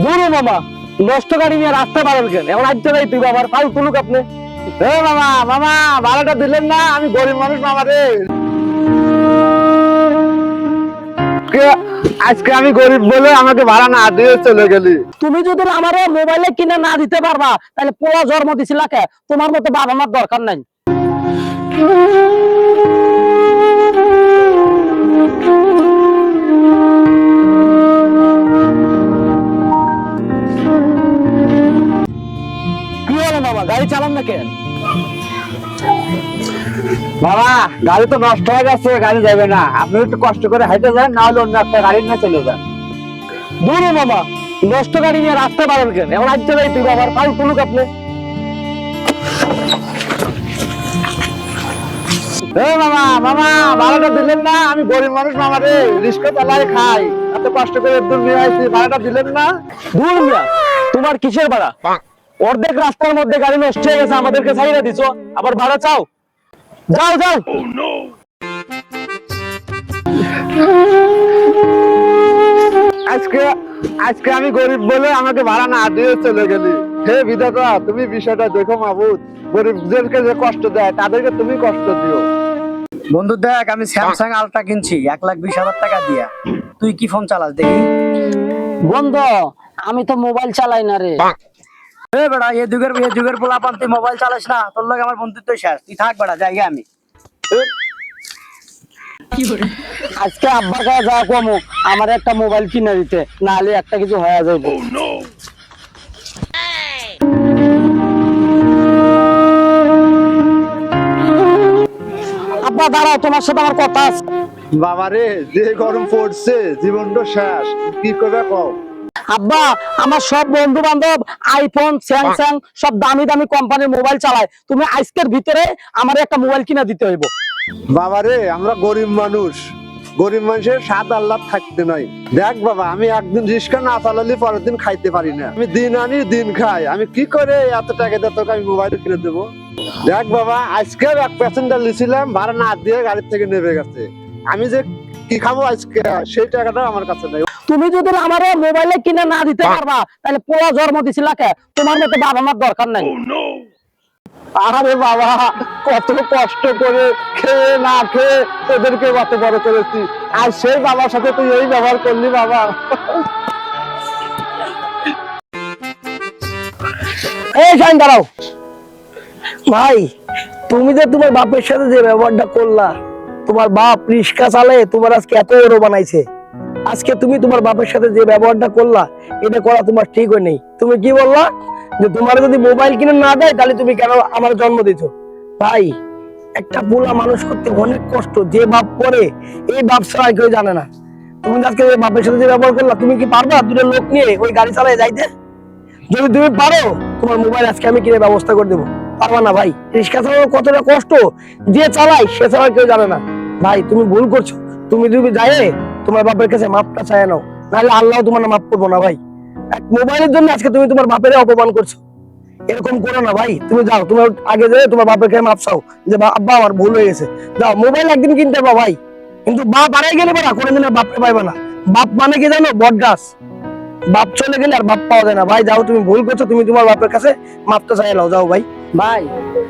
দূরে মামা, নষ্ট গাড়ি নিয়ে রাস্তা পারেন কেন? এখন আজকে নাই তুই, বাবার ফাল তুলুক আপনি। এ মামা মামা ভাড়াটা দিলেন না, আমি গরিব মানুষ মামা রে। আজকে আমি গরিব বলে আমাকে ভাড়া না দিয়ে চলে গেলি। তুমি যদি আমার মোবাইলে কিনে না দিতে পারবা, তাহলে পোলা জন্ম দিছিলা কে? তোমার মতো বাবা মার দরকার নাই। গাড়ি চালান না কেন? বাবা, গাড়ি তো নষ্ট হয়ে গেছে, গাড়ি যাবে না। আপনি একটু কষ্ট করে হাইটে যান না হলে অন্য একটা গাড়ি নিয়ে চলে যান। দূরে মামা নষ্ট গাড়ি নিয়ে রাস্তা পারেন কেন? এখন আজকে নাই তুই বাবার ফাল তুলুক আপনি। মামা মামা, ভাড়াটা দিলেন না? আমি গরিব মানুষ, মামা রে, রিস্কা খাই। এত কষ্ট করে দূর নিয়ে ভাড়াটা দিলেন না? দূর তোমার কিসের ভাড়া? অর্ধেক রাস্তার মধ্যে গাড়ি নষ্ট হয়ে গেছে আমাদেরকে ছাইরা দিছো। আবার ভাড়া চাও? যাও যাও। আজকে আজকে আমি গরিব বলে আমাকে ভাড়া না দিয়ে চলে গেলি। হে বিধাতা তুমি বিষয়টা দেখো মাবুদ। গরিবদেরকে যে কষ্ট দেয় তাদেরকে তুমি কষ্ট দিও। বন্ধু দেখ আমি স্যামসাং আলট্রা কিনছি এক লাখ বিশ হাজার টাকা দিয়া। তুই কি ফোন চালাস দেখি? বন্ধ আমি তো মোবাইল চালাই না রে। এ বেড়া এ যুগের এ যুগের পোলাপান তুই মোবাইল চালাস না তোর লগে আমার বন্ধুত্ব শেষ। তুই থাক বেড়া জায়গা আমি। আজকে আব্বা কাছে যা কমু আমার একটা মোবাইল কিনে দিতে নাহলে একটা কিছু হয়ে যাইব। আব্বা দাঁড়াও তোমার সাথে আমার কথা আছে। বাবারে যে গরম পড়ছে জীবনটা শেষ। কি করবে কও? আব্বা, আমার সব বন্ধু বান্ধব আইফোন, স্যামসাং, সব দামি দামি কোম্পানির মোবাইল চালায়। তুমি আজকের ভিতরে আমার একটা মোবাইল কিনে দিতে হইব। বাবারে আমরা গরিব মানুষ। গরিব মানুষের স্বাদ আল্লাহ থাকতে নয় দেখ বাবা, আমি একদিন রিস্কা না চালালে পরের দিন খাইতে পারি না। আমি দিন আনি, দিন খাই। আমি কি করে এত টাকা দিয়ে তোকে আমি মোবাইল কিনে দেবো? দেখ বাবা, আজকে এক প্যাসেঞ্জার লিছিলাম ভাড়া না দিয়ে গাড়ি থেকে নেমে গেছে। আমি যে কি খাব আজকে, সেই টাকাটা আমার কাছে নেই। তুমি যদি আমার মোবাইলে কিনে না দিতে পারবা তাহলে পোলা জন্ম দিছিলা তোমার মতো বাবা মার দরকার নাই। আরে বাবা কত কষ্ট করে খেয়ে না খেয়ে তোদেরকে কত বড় করেছি। আর সেই বাবার সাথে তুই এই ব্যবহার করলি বাবা। এই শাইন দাঁড়াও। ভাই তুমি যে তোমার বাপের সাথে যে ব্যবহারটা করলা তোমার বাপ রিস্কা চালে তোমার আজকে এত বড় বানাইছে। আজকে তুমি তোমার বাপের সাথে যে ব্যবহারটা করলা, এটা করা তোমার ঠিক হয় নেই। তুমি কি বললা? যে তোমার যদি মোবাইল কিনে না দেয়, তাহলে তুমি কেন আমার জন্ম দিছো? ভাই, একটা পোলা মানুষ করতে অনেক কষ্ট, যে বাপ করে, এই বাপ ছাড়া কেউ জানে না। তুমি আজকে যে বাপের সাথে যে ব্যবহার করলা, তুমি কি পারবা দুটো লোক নিয়ে ওই গাড়ি চালায় যাইতে? যদি তুমি পারো, তোমার মোবাইল আজকে আমি কিনে ব্যবস্থা করে দেবো। পারবা না ভাই, রিক্সা চালানো কতটা কষ্ট? যে চালাই সে ছাড়া কেউ জানে না। ভাই, তুমি ভুল করছ। তুমি যদি যায় তোমার বাপের কাছে মাপটা চায় নাও। নাহলে আল্লাহ তোমার মাপ করব না ভাই। এক মোবাইলের জন্য আজকে তুমি তোমার বাপের অপমান করছ। এরকম করো না ভাই। তুমি যাও তোমার আগে যেয়ে তোমার বাপের কাছে মাপ চাও যে আব্বা, আমার ভুল হয়ে গেছে। যাও মোবাইল একদিন কিনতে পারবা ভাই। কিন্তু বাপ হারাই গেলে পারা কোনোদিন আর বাপকে পাইবে না। বাপ মানে কি জানো? বট গাছ বাপ চলে গেলে আর বাপ পাওয়া যায় না। ভাই, যাও, তুমি ভুল করছ, তুমি তোমার বাপের কাছে মাপটা চাই নাও। যাও ভাই। ভাই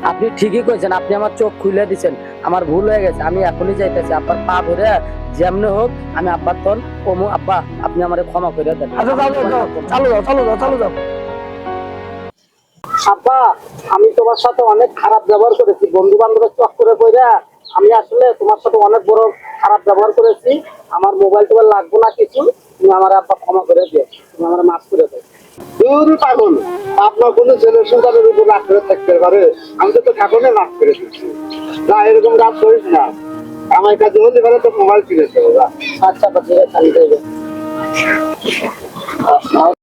আপনি ঠিকই কইছেন আপনি আমার চোখ খুলে দিছেন। আমার ভুল হয়ে গেছে আমি এখনই যাইতেছি। আব্বার পা ধরে যেমনি হোক আমি আব্বার তন কমু। আব্বা আপনি আমারে ক্ষমা করে দেন। আচ্ছা যাও যাও চালু যাও চালু যাও চালু যাও আব্বা আমি তোমার সাথে অনেক খারাপ ব্যবহার করেছি। বন্ধু বান্ধবের চক্করে কইরা আমি আসলে তোমার সাথে অনেক বড় খারাপ ব্যবহার করেছি। আমার মোবাইল টোবাইল লাগবো না কিছু তুমি আমার আব্বা ক্ষমা করে দিও। তুমি আমার মাফ করে দাও। দূর পাগল। আপনার কোন ছেলে সন্তানের উপর রাগ করে থাকতে পারে। আমি তো ঠাকুরে রাগ করে দিচ্ছি না, এরকম রাগ করিস না। আমার কাছে হলে পারে তো মোবাইল কিনে দেবো আচ্ছা আচ্ছা আমি যাইবো।